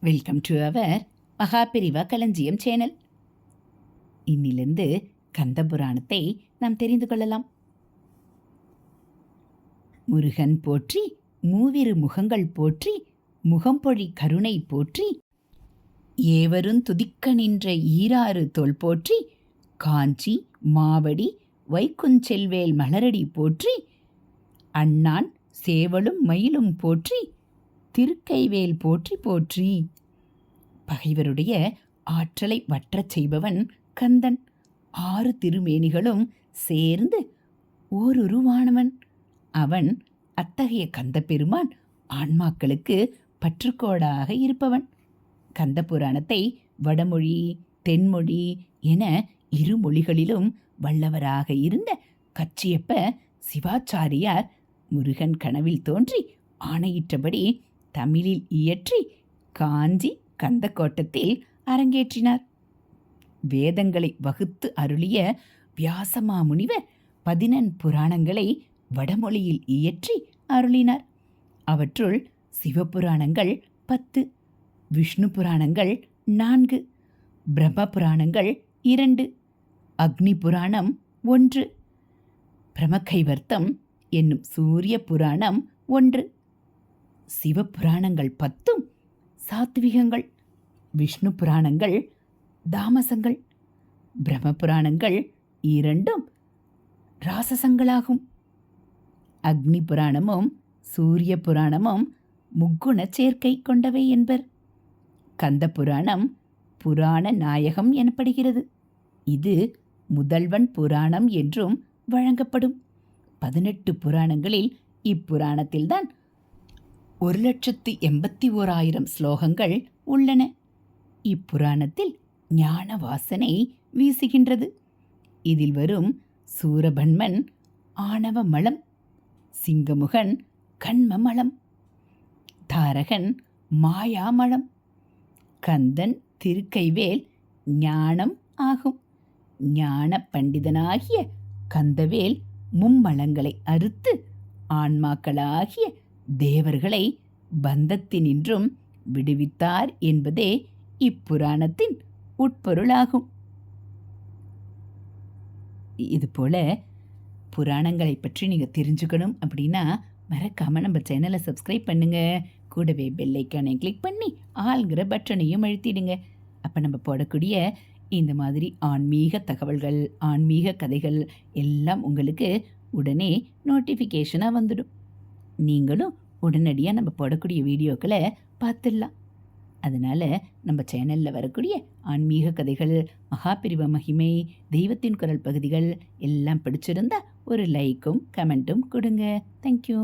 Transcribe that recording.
Welcome to our Mahaperiyava களஞ்சியம் channel இன்னிலிருந்து கந்த புராணத்தை நாம் தெரிந்து கொள்ளலாம். முருகன் போற்றி மூவிரு முகங்கள் போற்றி முகம்பொழி கருணை போற்றி ஏவரும் துதிக்க நின்ற ஈராறு தோல் போற்றி காஞ்சி மாவடி வைக்குஞ்செல்வேல் மலரடி போற்றி அண்ணான் சேவலும் மயிலும் போற்றி திருக்கைவேல் போற்றி போற்றி. பகைவருடைய ஆற்றலை வற்றச் செய்பவன் கந்தன். ஆறு திருமேனிகளும் சேர்ந்து ஓருருவானவன். அவன் அத்தகைய கந்த பெருமான் ஆன்மாக்களுக்கு பற்றுக்கோடாக இருப்பவன். கந்த புராணத்தை வடமொழி தென்மொழி என இரு மொழிகளிலும் வல்லவராக இருந்த கச்சியப்ப சிவாச்சாரியார் முருகன் கனவில் தோன்றி ஆணையிட்டபடி தமிழில் இயற்றி காஞ்சி கந்தக்கோட்டத்தில் அரங்கேற்றினார். வேதங்களை வகுத்து அருளிய வியாசமாமுனிவர் பதினெண் புராணங்களை வடமொழியில் இயற்றி அருளினார். அவற்றுள் சிவபுராணங்கள் பத்து விஷ்ணு புராணங்கள் நான்கு பிரம்ம புராணங்கள் இரண்டு அக்னி புராணம் ஒன்று பிரமகைவர்த்தம் என்னும் சூரிய புராணம் ஒன்று. சிவபுராணங்கள் பத்தும் சாத்விகங்கள் விஷ்ணு புராணங்கள் தாமசங்கள் பிரம்ம புராணங்கள் இரண்டும் ராசசங்களாகும். அக்னி புராணமும் சூரிய புராணமும் முக்குண சேர்க்கை கொண்டவை என்பர். கந்த புராணம் புராண நாயகம் எனப்படுகிறது. இது முதல்வன் புராணம் என்றும் வழங்கப்படும். பதினெட்டு புராணங்களில் இப்புராணத்தில்தான் ஒரு லட்சத்து எண்பத்தி ஓராயிரம் ஸ்லோகங்கள் உள்ளன. இப்புராணத்தில் ஞான வாசனை வீசுகின்றது. இதில் வரும் சூரபன்மன் ஆணவ மலம் சிங்கமுகன் கண்மமலம் தாரகன் மாயாமலம் கந்தன் திருக்கைவேல் ஞானம் ஆகும். ஞான பண்டிதனாகிய கந்தவேல் மும்மலங்களை அறுத்து ஆன்மாக்களாகிய தேவர்களை பந்தத்தினின்றும் விடுவித்தார் என்பதே இப்புராணத்தின் உட்பொருளாகும். இதுபோல புராணங்களை பற்றி நீங்கள் தெரிஞ்சுக்கணும் அப்படின்னா மறக்காமல் நம்ம சேனலை சப்ஸ்கிரைப் பண்ணுங்கள் கூடவே பெல்லைக்கானை கிளிக் பண்ணி ஆள்கிற பட்டனையும் அழுத்திடுங்க. அப்போ நம்ம போடக்கூடிய இந்த மாதிரி ஆன்மீக தகவல்கள் ஆன்மீக கதைகள் எல்லாம் உங்களுக்கு உடனே நோட்டிஃபிகேஷனாக வந்துடும். நீங்களும் உடனடியாக நம்ம போடக்கூடிய வீடியோக்களை பார்த்துடலாம். அதனால் நம்ம சேனலில் வரக்கூடிய ஆன்மீக கதைகள் மகாபிரிவ மகிமை தெய்வத்தின் குரல் பகுதிகள் எல்லாம் பிடிச்சிருந்தா ஒரு லைக்கும் கமெண்ட்டும் கொடுங்க. தேங்க்யூ